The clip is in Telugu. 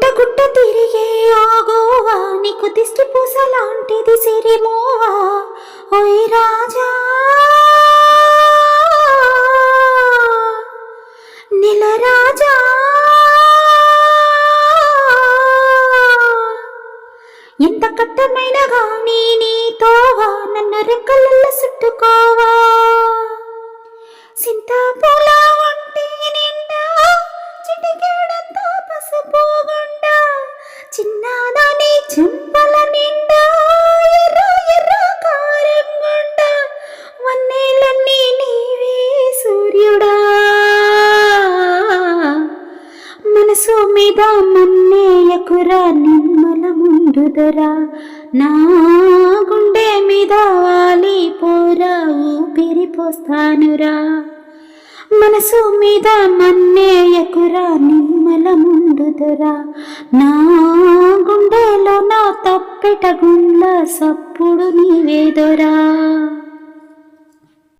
గుట్ట గుట్ట తిరిగే ఆగోవా నీకు దిష్టి పూస లాంటిది సిరిమోవా. ఓయ్ రాజా నిల రాజా. ఎంత కట్టమైన గాని నీతోవా నన్ను రెక్కలల్లో చుట్టుకోవా. సింతాపూల చెంపల నిండా ఎర్ర ఎర్ర కారం వన్నేలన్నీ నీవే సూర్యుడా. మనసు మీద మన్నేయకురా నిమ్మల ముందుదరా. నా గుండె మీద వాలి పోరా ఊపిరి పోస్తానురా. మనసు మీద మన్నేయకురా నిమ్మల ముందుదరా. నా గుండెలో నా గుండ్ల సప్పుడు నీవేదొరా?